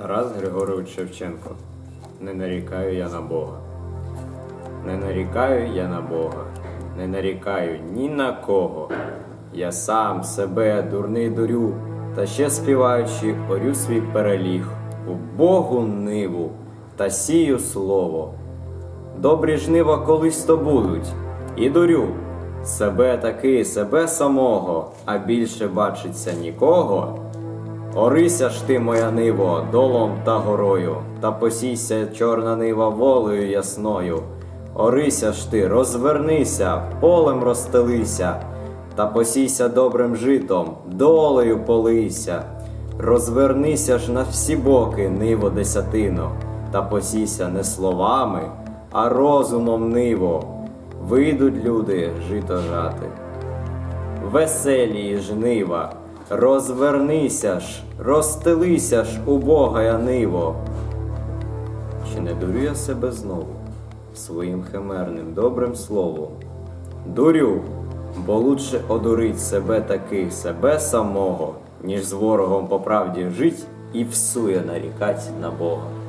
Тарас Григорович Шевченко. Не нарікаю я на Бога. Не нарікаю я на Бога, не нарікаю ні на кого. Я сам себе дурний дурю, та ще співаючи, орю свій переліг у Богу ниву та сію слово. Добрі жнива колись то будуть, і дурю себе таки, себе самого, а більше бачиться нікого. Орися ж ти, моя ниво, долом та горою, та посійся чорна нива волею ясною. Орися ж ти, розвернися, полем розстелися, та посійся добрим житом, долею полийся. Розвернися ж на всі боки, ниво десятино, та посійся не словами, а розумом ниво. Вийдуть люди жито жати веселії жнива, розвернися ж, розстелися ж, убогая ниво. Чи не дурю я себе знову своїм химерним добрим словом? Дурю, бо лучше одурить себе таки, себе самого, ніж з ворогом по правді жить і всує нарікать на Бога.